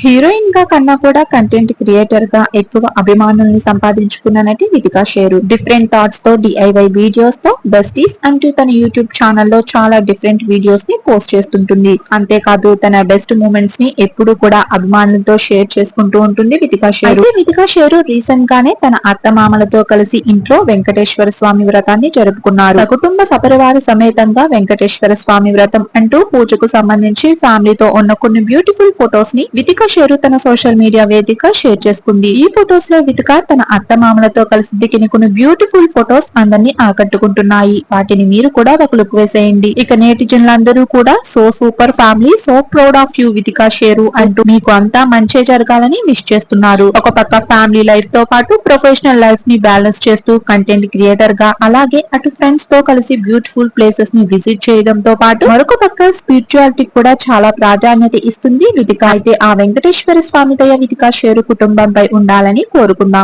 హీరోయిన్గా కన్నా కూడా కంటెంట్ క్రియేటర్గా ఎక్కువ అభిమానుల్ని సంపాదించుకున్న నటి వితికా షేరు. డిఫరెంట్ థాట్స్తో డిఐవై వీడియోస్తో బెస్టీస్ అంటూ తన యూట్యూబ్ ఛానల్లో చాలా డిఫరెంట్ వీడియోస్ని పోస్ట్ చేస్తుంటుంది. అంతేకాదు తన బెస్ట్ మూమెంట్స్ని ఎప్పుడు కూడా అభిమానులతో షేర్ చేసుకుంటూ ఉంటుంది వితికా షేరు. అయితే వితికా షేరు రీసెంట్ గానే తన అత్తమామలతో కలిసి ఇంట్లో వెంకటేశ్వర స్వామి వ్రతాన్ని జరుపుకున్నారు. కుటుంబ సపరివార సమేతంగా వెంకటేశ్వర స్వామి వ్రతం అంటూ పూజకు సంబంధించి ఫ్యామిలీతో ఉన్న కొన్ని బ్యూటిఫుల్ ఫొటోస్ని వితిక షేరు తన సోషల్ మీడియా వేదిక షేర్ చేసుకుంది. ఈ ఫొటోస్లో వితిక తన అత్తమామలతో కలిసి దిగిన కొన్ని బ్యూటిఫుల్ ఫొటోస్ అందరినీ ఆకట్టుకుంటున్నాయి. వాటిని మీరు కూడా ఒక లుక్ వేసేయండి. ఇక నేటిజన్లందరూ కూడా so super family so proud of you Vithika Sheru అంటూ మీకు అంతా మంచి జరగాలని విష్ చేస్తున్నారు. ఒక పక్క ఫ్యామిలీ లైఫ్తో పాటు ప్రొఫెషనల్ లైఫ్ని బ్యాలెన్స్ చేస్తూ కంటెంట్ క్రియేటర్గా అలాగే అటు ఫ్రెండ్స్తో కలిసి బ్యూటిఫుల్ ప్లేసెస్ని విజిట్ చేయడంతో పాటు మరొక పక్క స్పిరిచువాలిటీ కూడా చాలా ప్రాధాన్యత ఇస్తుంది వితిక. అయితే ఆ వెంకటేశ్వర స్వామి దయ వితిక షేరు కుటుంబంపై ఉండాలని కోరుకుందాం.